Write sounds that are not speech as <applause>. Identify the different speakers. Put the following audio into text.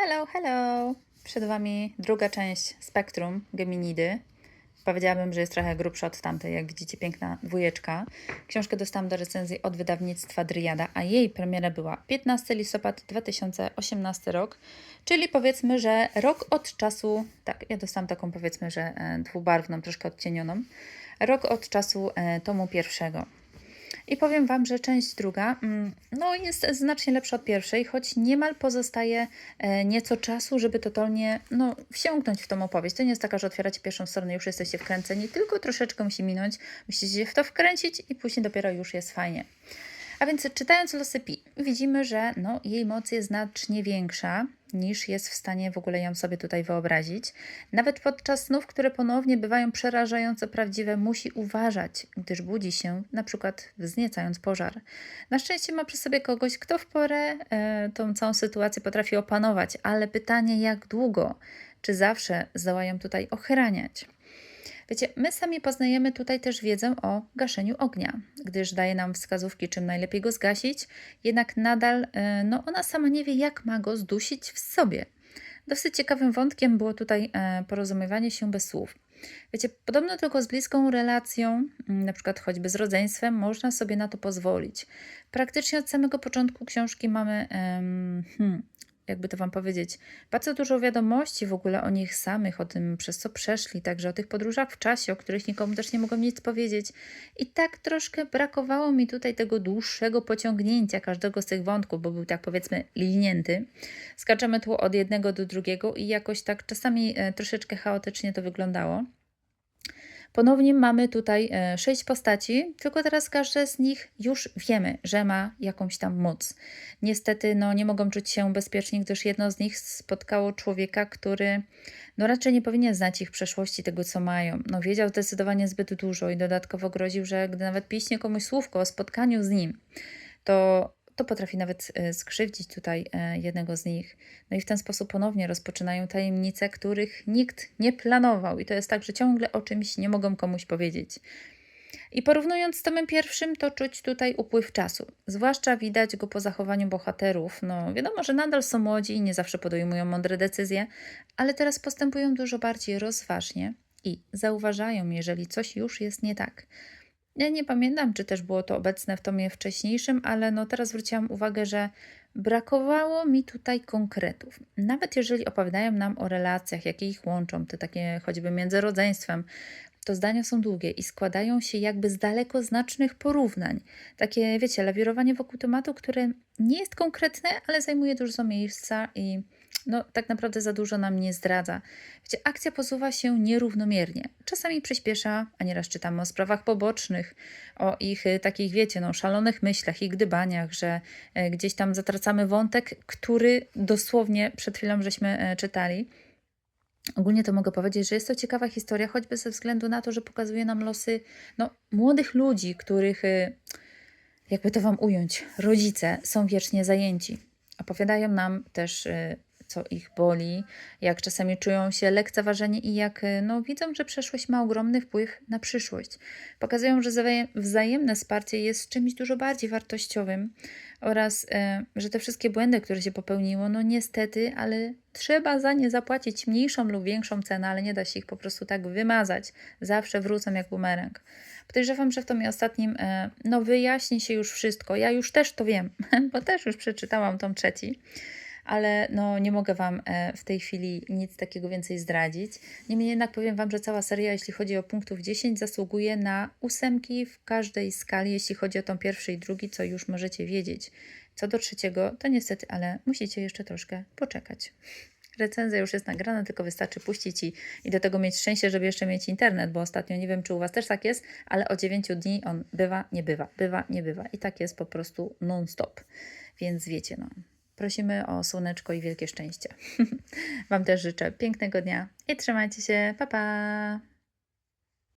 Speaker 1: Hello, hello! Przed Wami druga część Spektrum Geminidy. Powiedziałabym, że jest trochę grubsza od tamtej, jak widzicie, piękna dwójeczka. Książkę dostałam do recenzji od wydawnictwa Dryada, a jej premiera była 15 listopad 2018 rok, czyli powiedzmy, że rok od czasu, tak, ja dostałam taką powiedzmy, że e, dwubarwną, troszkę odcienioną, rok od czasu e, tomu pierwszego. I powiem Wam, że część druga mm, no, jest znacznie lepsza od pierwszej, choć niemal pozostaje e, nieco czasu, żeby totalnie no, wsiąknąć w tą opowieść. To nie jest taka, że otwieracie pierwszą stronę, już jesteście wkręceni, tylko troszeczkę musi minąć, musicie się w to wkręcić i później dopiero już jest fajnie. A więc czytając losy Pi, widzimy, że no, jej moc jest znacznie większa niż jest w stanie w ogóle ją sobie tutaj wyobrazić. Nawet podczas snów, które ponownie bywają przerażająco prawdziwe, musi uważać, gdyż budzi się, na przykład wzniecając pożar. Na szczęście ma przy sobie kogoś, kto w porę e, tą całą sytuację potrafi opanować, ale pytanie jak długo? Czy zawsze zdołają tutaj ochraniać? Wiecie, my sami poznajemy tutaj też wiedzę o gaszeniu ognia, gdyż daje nam wskazówki, czym najlepiej go zgasić, jednak nadal e, no, ona sama nie wie, jak ma go zdusić w sobie. Dosyć ciekawym wątkiem było tutaj e, porozumiewanie się bez słów. Wiecie, podobno tylko z bliską relacją, mm, na przykład choćby z rodzeństwem, można sobie na to pozwolić. Praktycznie od samego początku książki mamy hmm, jakby to Wam powiedzieć, bardzo dużo wiadomości w ogóle o nich samych, o tym, przez co przeszli, także o tych podróżach w czasie, o których nikomu też nie mogą nic powiedzieć. I tak troszkę brakowało mi tutaj tego dłuższego pociągnięcia każdego z tych wątków, bo był tak powiedzmy linięty. Skaczemy tu od jednego do drugiego i jakoś tak czasami e, troszeczkę chaotycznie to wyglądało. Ponownie mamy tutaj e, sześć postaci, tylko teraz każde z nich już wiemy, że ma jakąś tam moc. Niestety no, nie mogą czuć się bezpiecznie, gdyż jedno z nich spotkało człowieka, który no, raczej nie powinien znać ich przeszłości, tego co mają. No, wiedział zdecydowanie zbyt dużo i dodatkowo groził, że gdy nawet piśnie komuś słówko o spotkaniu z nim, to to potrafi nawet e, skrzywdzić tutaj e, jednego z nich. No i w ten sposób ponownie rozpoczynają tajemnice, których nikt nie planował. I to jest tak, że ciągle o czymś nie mogą komuś powiedzieć. I porównując z tomem pierwszym, to czuć tutaj upływ czasu. Zwłaszcza widać go po zachowaniu bohaterów. No, wiadomo, że nadal są młodzi i nie zawsze podejmują mądre decyzje, ale teraz postępują dużo bardziej rozważnie i zauważają, jeżeli coś już jest nie tak. Ja nie pamiętam, czy też było to obecne w tomie wcześniejszym, ale no teraz zwróciłam uwagę, że brakowało mi tutaj konkretów. Nawet jeżeli opowiadają nam o relacjach, jakie ich łączą, te takie choćby między rodzeństwem, to zdania są długie i składają się jakby z dalekoznacznych porównań. Takie, wiecie, lawirowanie wokół tematu, które nie jest konkretne, ale zajmuje dużo miejsca i no, tak naprawdę za dużo nam nie zdradza. Wiecie, akcja posuwa się nierównomiernie. Czasami przyspiesza, a nieraz czytamy o sprawach pobocznych, o ich y, takich, wiecie, no, szalonych myślach i gdybaniach, że e, gdzieś tam zatracamy wątek, który dosłownie przed chwilą żeśmy e, czytali. Ogólnie to mogę powiedzieć, że jest to ciekawa historia, choćby ze względu na to, że pokazuje nam losy no, młodych ludzi, których, y, jakby to Wam ująć, rodzice są wiecznie zajęci. Opowiadają nam też y, co ich boli, jak czasami czują się lekceważeni i jak no, widzą, że przeszłość ma ogromny wpływ na przyszłość. Pokazują, że wzajemne wsparcie jest czymś dużo bardziej wartościowym oraz, e, że te wszystkie błędy, które się popełniło, no niestety, ale trzeba za nie zapłacić mniejszą lub większą cenę, ale nie da się ich po prostu tak wymazać. Zawsze wrócą jak bumerang. Podejrzewam, że w tomie ostatnim e, no wyjaśni się już wszystko. Ja już też to wiem, <laughs> bo też już przeczytałam tom trzeci ale no, nie mogę Wam e, w tej chwili nic takiego więcej zdradzić. Niemniej jednak powiem Wam, że cała seria, jeśli chodzi o punktów 10, zasługuje na ósemki w każdej skali, jeśli chodzi o tą pierwszy i drugi, co już możecie wiedzieć. Co do trzeciego, to niestety, ale musicie jeszcze troszkę poczekać. Recenzja już jest nagrana, tylko wystarczy puścić i, i do tego mieć szczęście, żeby jeszcze mieć internet, bo ostatnio nie wiem, czy u Was też tak jest, ale o 9 dni on bywa, nie bywa, bywa, nie bywa. I tak jest po prostu non-stop. Więc wiecie, no, Prosimy o słoneczko i wielkie szczęście. <laughs> Wam też życzę pięknego dnia i trzymajcie się. Pa, pa!